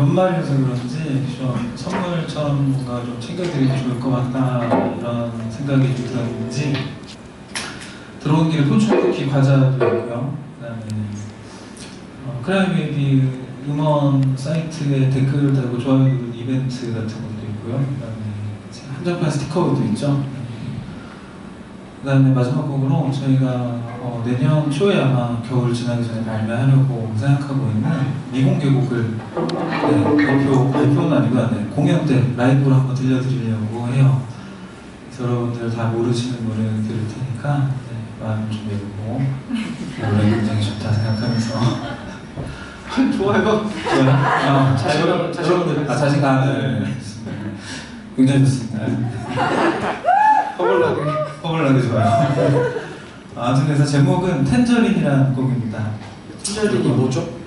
연말이라서 그런지 좀 선물처럼 뭔가 좀 챙겨드리면 좋을 것 같다 이런 생각이 좀 들었는지 들어온 길에 콘츄쿠키 과자도 있고요. 그다음에 어, 크라이베이비 음원 사이트에 댓글 달고 좋아요 누르는 이벤트 같은 것도 있고요. 그다음에 한정판 스티커도 있죠. 그다음에 마지막 곡으로 저희가 어, 내년 초에 아마 겨울 지나기 전에 발매하려고 생각하고 있는 미공개곡을 아니고 네, 공연 때 라이브로 한번 들려드리려고 해요. 여러분들 다 모르시는 노래 들을 테니까 네, 마음 준비해보고 이 노래 굉장히 좋다 생각하면서 좋아요. 좋아요. 아, 자신감, 여러분들 아 자신감을 굉장히 좋습니다. 허벌나게. 허벌나게 좋아요. 아무튼 그래서 제목은 텐저린이라는 곡입니다. 친절인이 뭐죠?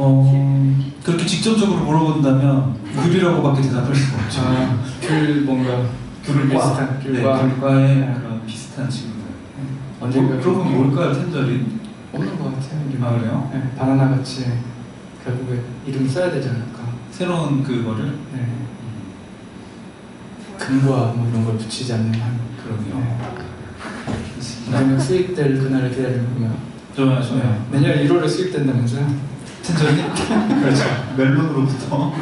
어 그렇게 직접적으로 물어본다면 귤이라고밖에 대답할 수가 없죠. 아, 귤 뭔가 귤을 비슷한 네, 귤과 귤과의 그런 비슷한 친구들. 언젠가 어, 그러면 뭘까요, 텐저린? 없는 것 같아요. 아, 그래요? 네, 바나나 같이 결국에 이름 써야 되지 않을까. 새로운 그거를 네. 금과 뭐 이런 걸 붙이지 않는 한. 그러게요. 네. 좋습니다. 나중에 수입될 그날을 기다리는구나. 좋아요, 좋아요. 내년 1월에 수입된다면서요? 텐저린? 그렇죠. 멜론으로부터.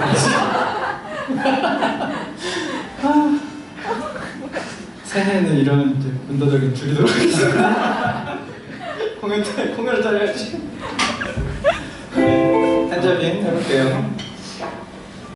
새해에는 이런 이제 문도적인 줄이도록 하겠습니다. 공연 때 공연을 잘해야지. 한자빈 해볼게요.